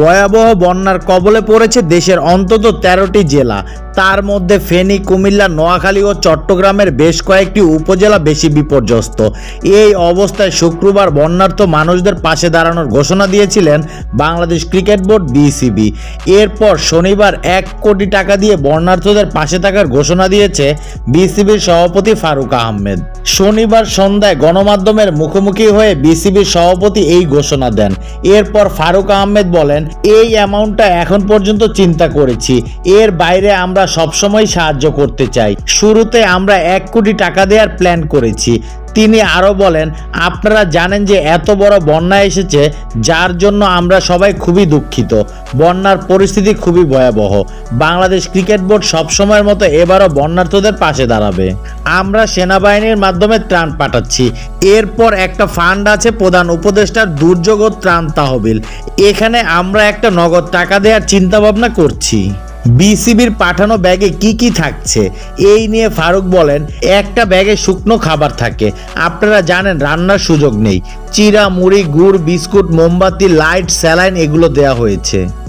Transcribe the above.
ভয়াবহ বন্যার কবলে পড়েছে দেশের অন্তত তেরোটি জেলা। তার মধ্যে ফেনী, কুমিল্লা, নোয়াখালী ও চট্টগ্রামের বেশ কয়েকটি উপজেলা বেশি বিপর্যস্ত। এই অবস্থায় শুক্রবার বন্যার্থ মানুষদের পাশে দাঁড়ানোর ঘোষণা দিয়েছিলেন বাংলাদেশ ক্রিকেট বোর্ড বিসিবি। এরপর শনিবার এক কোটি টাকা দিয়ে বন্যার্থদের পাশে থাকার ঘোষণা দিয়েছে বিসিবির সভাপতি ফারুক আহমেদ। শনিবার সন্ধ্যায় গণমাধ্যমের মুখোমুখি হয়ে বিসিবির সভাপতি এই ঘোষণা দেন। এরপর ফারুক আহমেদ বলেন, এই অ্যামাউন্টটা এখন পর্যন্ত চিন্তা করেছি। এর বাইরে আমরা সবসময় সাহায্য করতে চাই। শুরুতে আমরা এক কোটি টাকা দেওয়ার প্ল্যান করেছি। তিনি আরও বলেন, আপনারা জানেন যে এত বড় বন্যা এসেছে, যার জন্য আমরা সবাই খুবই দুঃখিত। বন্যার পরিস্থিতি খুবই ভয়াবহ। বাংলাদেশ ক্রিকেট বোর্ড সবসময়ের মতো এবারও বন্যার্থদের পাশে দাঁড়াবে। আমরা সেনাবাহিনীর মাধ্যমে ত্রাণ পাঠাচ্ছি। এরপর একটা ফান্ড আছে প্রধান উপদেষ্টার দুর্যোগ ও ত্রাণ তহবিল। এখানে আমরা একটা নগদ টাকা দেওয়ার চিন্তা ভাবনা করছি। বিসিবির পাঠানো ব্যাগে কি কি থাকছে? এই নিয়ে ফারুক বলেন, একটা ব্যাগে শুকনো খাবার থাকে। আপনারা জানেন, রান্নার সুযোগ নেই। চিরা, মুড়ি, গুড়, বিস্কুট, মোমবাতি, লাইট, স্যালাইন এগুলো দেয়া হয়েছে।